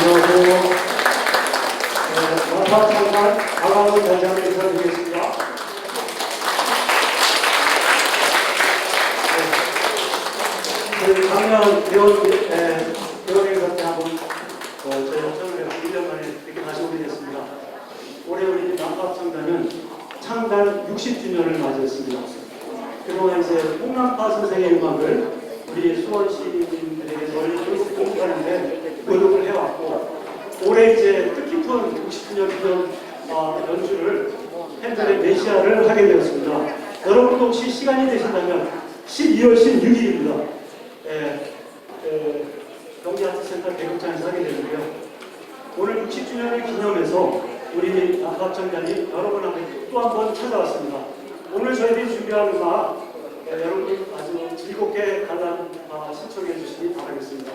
안녕하세요. 원파 장관 강화문 단장을 인사드리겠습니다. 네. 그 작년 배원 배원회의사 때 한번 어, 저희 처음에 1년 만에 이렇게 다시 오게 됐습니다. 올해 우리 남파 창단은 창단 60주년을 맞이했습니다. 그동안 이제 홍남파 선생의 음악을 우리 수원 시민들에게 널리 공급하는데 노력을 해왔고 올해 이제 뜻깊은 60주년 기념 어, 연주를 팬들의 메시아를 하게 되었습니다. 여러분도 혹시 시간이 되신다면 12월 16일입니다. 예, 예, 경기아트센터 대극장에서 하게 되는데요. 오늘 60주년을 기념해서 우리 남학장관이 여러분한테 또한 번 찾아왔습니다. 오늘 저희들이 준비한 음악 예, 여러분 아주 즐겁게 관람 아, 신청해 주시기 바라겠습니다.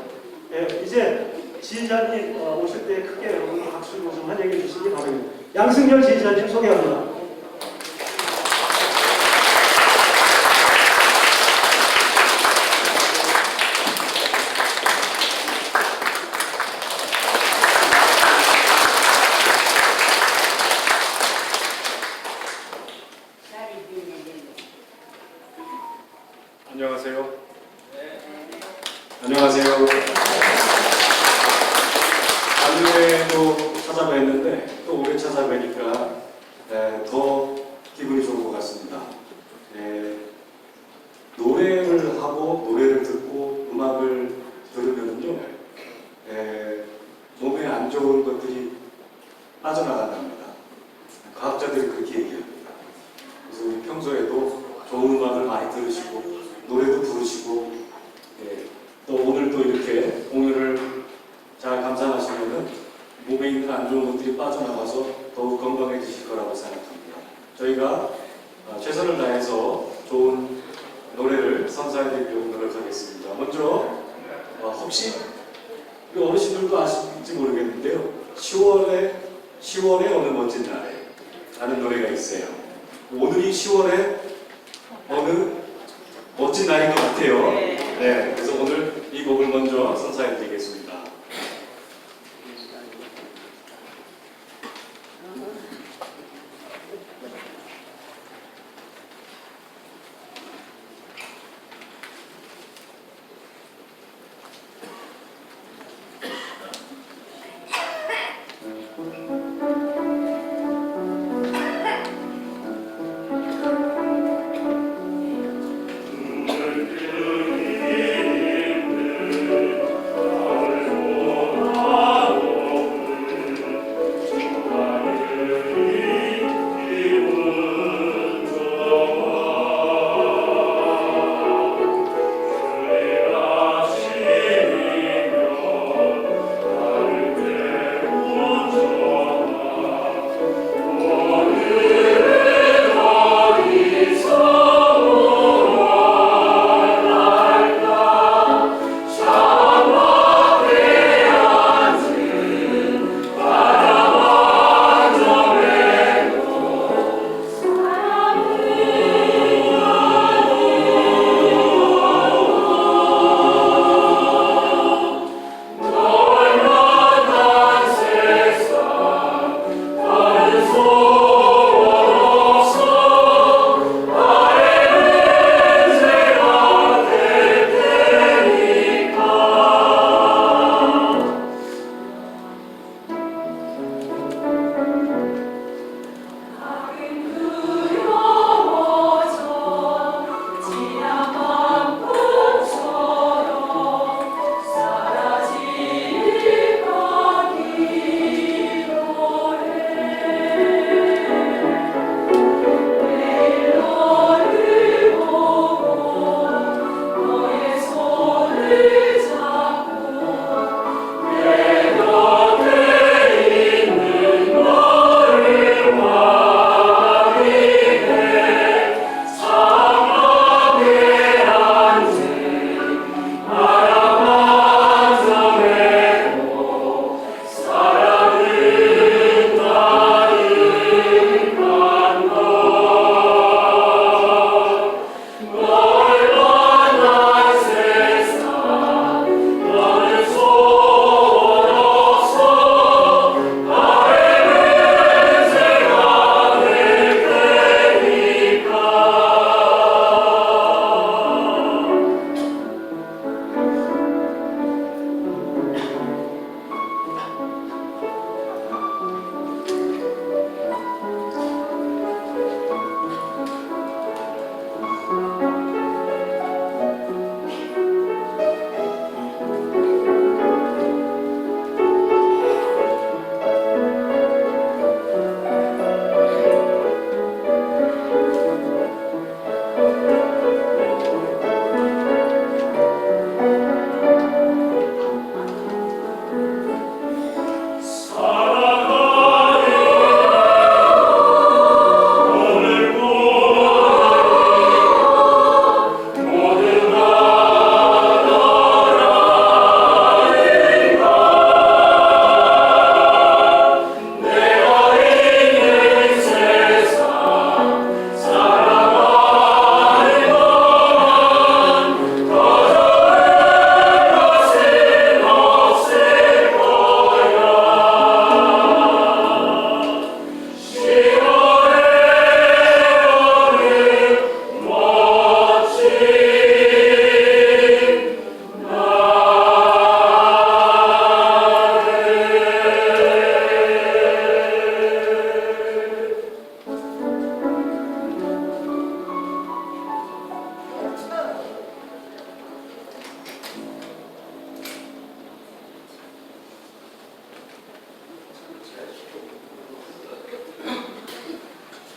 예, 이제 지휘자님 어, 오실 때 크게 여러분 박수로 좀 환영해 주시기 바랍니다. 양승열 지휘자님 소개합니다. 안녕하세요. 안녕하세요. 작년에도 찾아뵀는데 또 찾아뵈니까 네, 더 기분이 좋은 것 같습니다. 네, 노래를 하고 노래를 듣고 음악을 들으면요 네, 몸에 안 좋은 것들이 빠져나간답니다. 과학자들이 그렇게 얘기합니다. 그래서 우리 평소에도 좋은 음악을 많이 들으시고 노래도 부르시고 예, 또 오늘 또 이렇게 공연을 잘 감상하시면은 몸에 있는 안 좋은 것들이 빠져나가서 더욱 건강해지실 거라고 생각합니다. 저희가 어, 최선을 다해서 좋은 노래를 선사해드리려고 노력하겠습니다. 먼저 어, 혹시 우리 어르신들도 아실지 모르겠는데요. 10월에 10월의 어느 멋진 날에 라는 노래가 있어요. 오늘이 10월에 어느 멋진 날인 것 같아요. 네, 그래서 오늘 이 곡을 먼저 선사해 드리겠습니다.